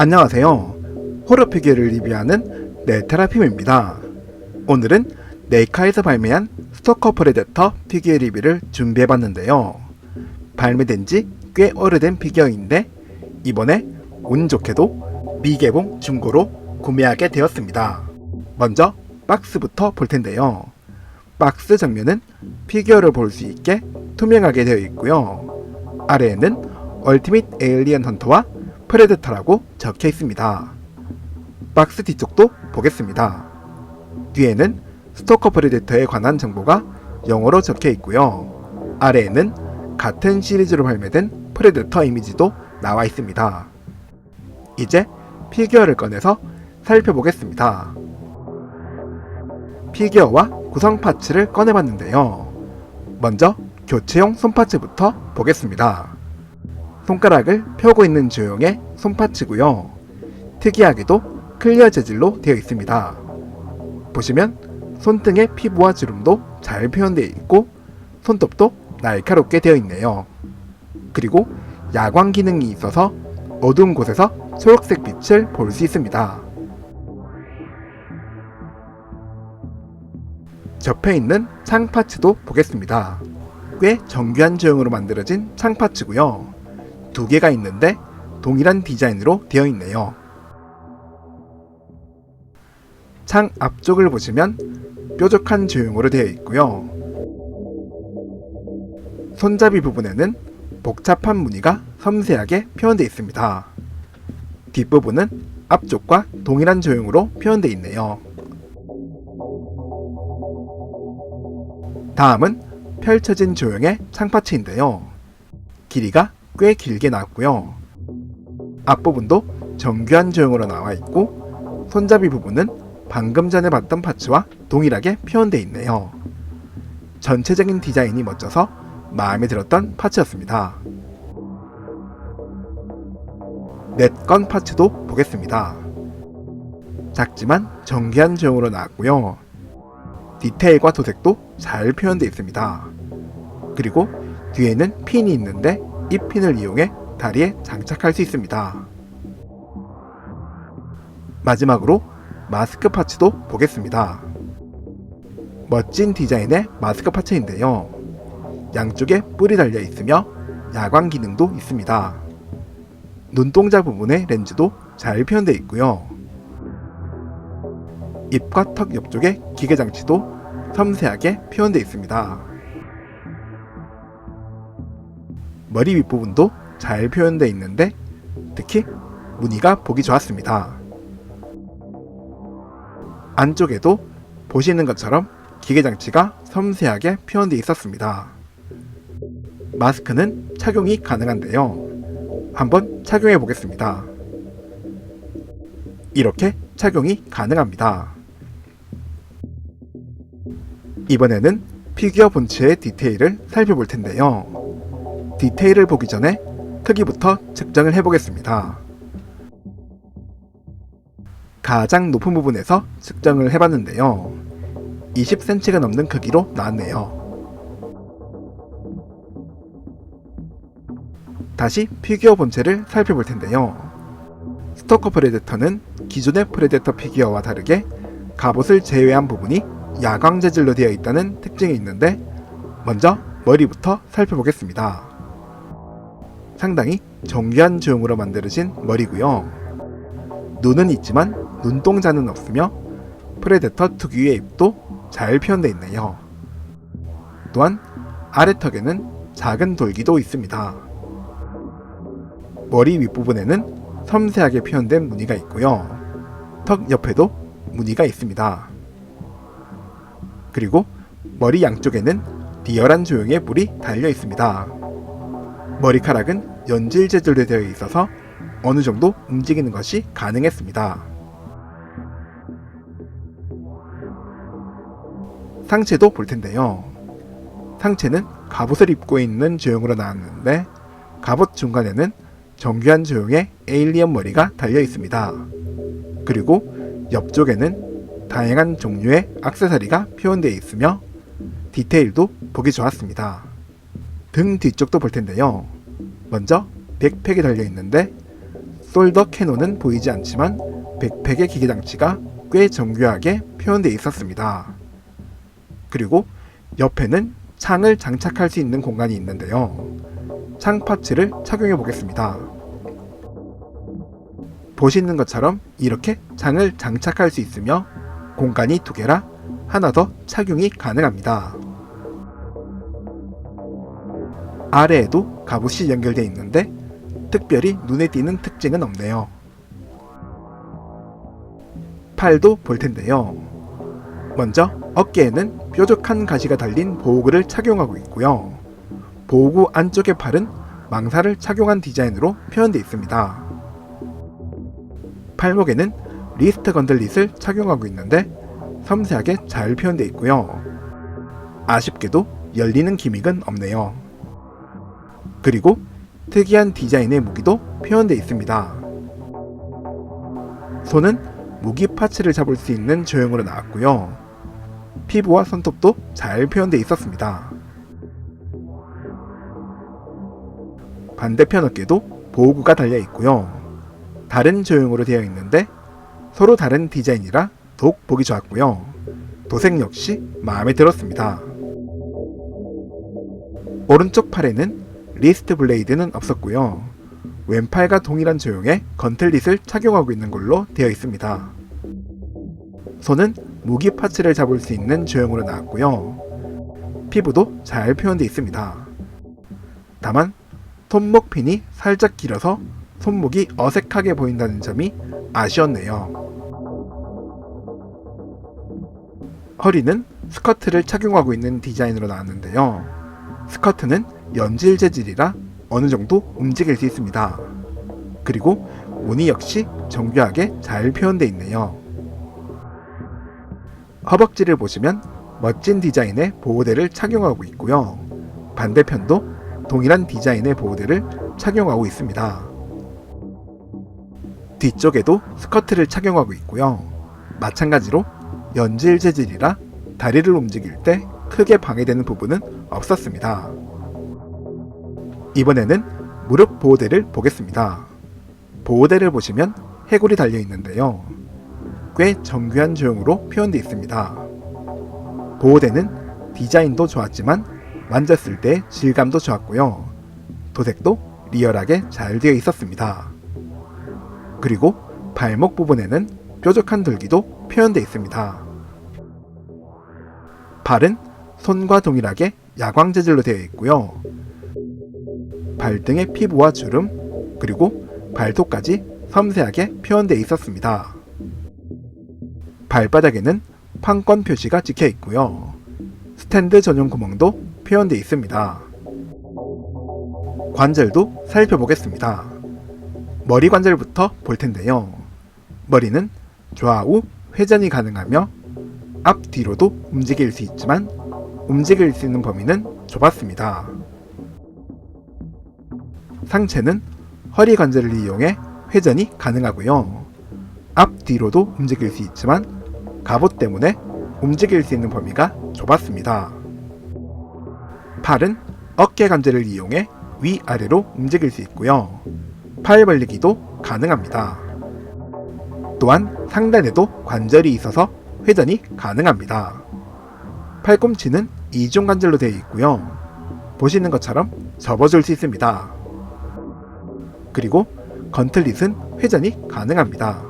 안녕하세요. 호러 피규어를 리뷰하는 네테라핌입니다. 오늘은 네이카에서 발매한 스토커 프레데터 피규어 리뷰를 준비해봤는데요. 발매된 지 꽤 오래된 피규어인데 이번에 운 좋게도 미개봉 중고로 구매하게 되었습니다. 먼저 박스부터 볼 텐데요. 박스 정면은 피규어를 볼 수 있게 투명하게 되어 있고요. 아래에는 얼티밋 에일리언 헌터와 프레데터라고 적혀 있습니다. 박스 뒤쪽도 보겠습니다. 뒤에는 스토커 프레데터에 관한 정보가 영어로 적혀 있고요. 아래에는 같은 시리즈로 발매된 프레데터 이미지도 나와 있습니다. 이제 피규어를 꺼내서 살펴보겠습니다. 피규어와 구성 파츠를 꺼내봤는데요. 먼저 교체용 손파츠부터 보겠습니다. 손가락을 펴고 있는 조형의 손파츠고요. 특이하게도 클리어 재질로 되어 있습니다. 보시면 손등의 피부와 주름도 잘 표현되어 있고 손톱도 날카롭게 되어 있네요. 그리고 야광 기능이 있어서 어두운 곳에서 초록색 빛을 볼 수 있습니다. 접해 있는 창 파츠도 보겠습니다. 꽤 정교한 조형으로 만들어진 창 파츠고요. 두 개가 있는데 동일한 디자인으로 되어 있네요. 창 앞쪽을 보시면 뾰족한 조형으로 되어 있고요. 손잡이 부분에는 복잡한 무늬가 섬세하게 표현되어 있습니다. 뒷부분은 앞쪽과 동일한 조형으로 표현되어 있네요. 다음은 펼쳐진 조형의 창파츠인데요. 길이가 꽤 길게 나왔고요. 앞부분도 정교한 조형으로 나와 있고 손잡이 부분은 방금 전에 봤던 파츠와 동일하게 표현되어 있네요. 전체적인 디자인이 멋져서 마음에 들었던 파츠였습니다. 넷건 파츠도 보겠습니다. 작지만 정교한 조형으로 나왔고요. 디테일과 도색도 잘 표현되어 있습니다. 그리고 뒤에는 핀이 있는데 이 핀을 이용해 다리에 장착할 수 있습니다. 마지막으로 마스크 파츠도 보겠습니다. 멋진 디자인의 마스크 파츠인데요. 양쪽에 뿔이 달려 있으며 야광 기능도 있습니다. 눈동자 부분의 렌즈도 잘 표현되어 있고요. 입과 턱 옆쪽에 기계 장치도 섬세하게 표현되어 있습니다. 머리 윗부분도 잘 표현되어 있는데 특히 무늬가 보기 좋았습니다. 안쪽에도 보시는 것처럼 기계 장치가 섬세하게 표현되어 있었습니다. 마스크는 착용이 가능한데요. 한번 착용해 보겠습니다. 이렇게 착용이 가능합니다. 이번에는 피규어 본체의 디테일을 살펴볼 텐데요. 디테일을 보기 전에 크기부터 측정을 해보겠습니다. 가장 높은 부분에서 측정을 해봤는데요. 20cm가 넘는 크기로 나왔네요. 다시 피규어 본체를 살펴볼 텐데요. 스토커 프레데터는 기존의 프레데터 피규어와 다르게 갑옷을 제외한 부분이 야광 재질로 되어 있다는 특징이 있는데 먼저 머리부터 살펴보겠습니다. 상당히 정교한 조형으로 만들어진 머리고요. 눈은 있지만 눈동자는 없으며 프레데터 특유의 입도 잘 표현되어 있네요. 또한 아래턱에는 작은 돌기도 있습니다. 머리 윗부분에는 섬세하게 표현된 무늬가 있고요. 턱 옆에도 무늬가 있습니다. 그리고 머리 양쪽에는 리얼한 조형의 뿔이 달려 있습니다. 머리카락은 연질 재질로 되어 있어서 어느 정도 움직이는 것이 가능했습니다. 상체도 볼 텐데요. 상체는 갑옷을 입고 있는 조형으로 나왔는데 갑옷 중간에는 정교한 조형의 에일리언 머리가 달려 있습니다. 그리고 옆쪽에는 다양한 종류의 악세사리가 표현되어 있으며 디테일도 보기 좋았습니다. 등 뒤쪽도 볼 텐데요. 먼저 백팩이 달려 있는데 솔더 캐논은 보이지 않지만 백팩의 기계 장치가 꽤 정교하게 표현되어 있었습니다. 그리고 옆에는 창을 장착할 수 있는 공간이 있는데요. 창 파츠를 착용해 보겠습니다. 보시는 것처럼 이렇게 창을 장착할 수 있으며 공간이 두 개라 하나 더 착용이 가능합니다. 아래에도 갑옷이 연결되어 있는데 특별히 눈에 띄는 특징은 없네요. 팔도 볼 텐데요. 먼저 어깨에는 뾰족한 가시가 달린 보호구를 착용하고 있고요. 보호구 안쪽의 팔은 망사를 착용한 디자인으로 표현되어 있습니다. 팔목에는 리스트 건들릿을 착용하고 있는데 섬세하게 잘 표현되어 있고요. 아쉽게도 열리는 기믹은 없네요. 그리고 특이한 디자인의 무기도 표현되어 있습니다. 손은 무기 파츠를 잡을 수 있는 조형으로 나왔고요. 피부와 손톱도 잘 표현되어 있었습니다. 반대편 어깨도 보호구가 달려 있고요. 다른 조형으로 되어 있는데 서로 다른 디자인이라 더욱 보기 좋았고요. 도색 역시 마음에 들었습니다. 오른쪽 팔에는 리스트 블레이드는 없었고요. 왼팔과 동일한 조형의 건틀릿을 착용하고 있는 걸로 되어 있습니다. 손은 무기 파츠를 잡을 수 있는 조형으로 나왔고요. 피부도 잘 표현되어 있습니다. 다만 손목 핀이 살짝 길어서 손목이 어색하게 보인다는 점이 아쉬웠네요. 허리는 스커트를 착용하고 있는 디자인으로 나왔는데요. 스커트는 연질 재질이라 어느 정도 움직일 수 있습니다. 그리고 무늬 역시 정교하게 잘 표현되어 있네요. 허벅지를 보시면 멋진 디자인의 보호대를 착용하고 있고요. 반대편도 동일한 디자인의 보호대를 착용하고 있습니다. 뒤쪽에도 스커트를 착용하고 있고요. 마찬가지로 연질 재질이라 다리를 움직일 때 크게 방해되는 부분은 없었습니다. 이번에는 무릎 보호대를 보겠습니다. 보호대를 보시면 해골이 달려 있는데요. 꽤 정교한 조형으로 표현되어 있습니다. 보호대는 디자인도 좋았지만 만졌을 때 질감도 좋았고요. 도색도 리얼하게 잘 되어 있었습니다. 그리고 발목 부분에는 뾰족한 돌기도 표현되어 있습니다. 발은 손과 동일하게 야광 재질로 되어 있고요. 발등의 피부와 주름, 그리고 발톱까지 섬세하게 표현되어 있었습니다. 발바닥에는 판권 표시가 찍혀 있고요. 스탠드 전용 구멍도 표현되어 있습니다. 관절도 살펴보겠습니다. 머리 관절부터 볼 텐데요. 머리는 좌우 회전이 가능하며 앞 뒤로도 움직일 수 있지만 움직일 수 있는 범위는 좁았습니다. 상체는 허리 관절을 이용해 회전이 가능하고요. 앞뒤로도 움직일 수 있지만 갑옷 때문에 움직일 수 있는 범위가 좁았습니다. 팔은 어깨 관절을 이용해 위아래로 움직일 수 있고요. 팔 벌리기도 가능합니다. 또한 상단에도 관절이 있어서 회전이 가능합니다. 팔꿈치는 이중 관절로 되어 있고요. 보시는 것처럼 접어줄 수 있습니다. 그리고 건틀릿은 회전이 가능합니다.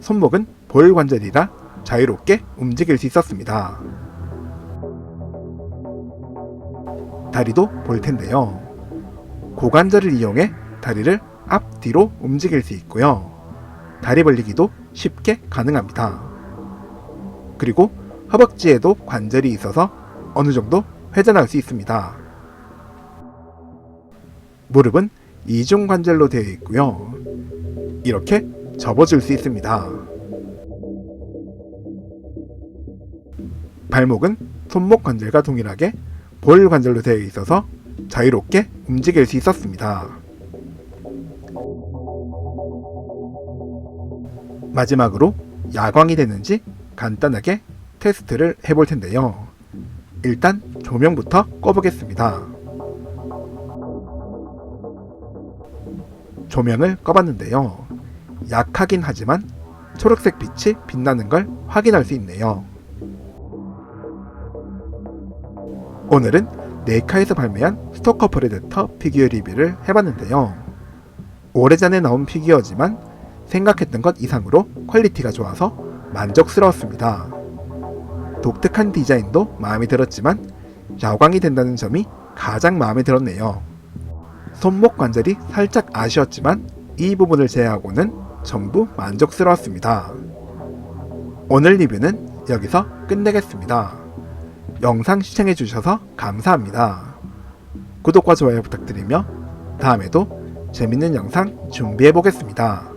손목은 볼 관절이라 자유롭게 움직일 수 있었습니다. 다리도 볼 텐데요. 고관절을 이용해 다리를 앞뒤로 움직일 수 있고요. 다리 벌리기도 쉽게 가능합니다. 그리고 허벅지에도 관절이 있어서 어느 정도 회전할 수 있습니다. 무릎은 이중 관절로 되어 있고요. 이렇게 접어줄 수 있습니다. 발목은 손목 관절과 동일하게 볼 관절로 되어 있어서 자유롭게 움직일 수 있었습니다. 마지막으로 야광이 되는지 간단하게 테스트를 해볼 텐데요. 일단 조명부터 꺼보겠습니다. 조명을 꺼봤는데요. 약하긴 하지만 초록색 빛이 빛나는 걸 확인할 수 있네요. 오늘은 네이카에서 발매한 스토커 프레데터 피규어 리뷰를 해봤는데요. 오래전에 나온 피규어지만 생각했던 것 이상으로 퀄리티가 좋아서 만족스러웠습니다. 독특한 디자인도 마음에 들었지만 야광이 된다는 점이 가장 마음에 들었네요. 손목 관절이 살짝 아쉬웠지만 이 부분을 제외하고는 전부 만족스러웠습니다. 오늘 리뷰는 여기서 끝내겠습니다. 영상 시청해주셔서 감사합니다. 구독과 좋아요 부탁드리며 다음에도 재밌는 영상 준비해보겠습니다.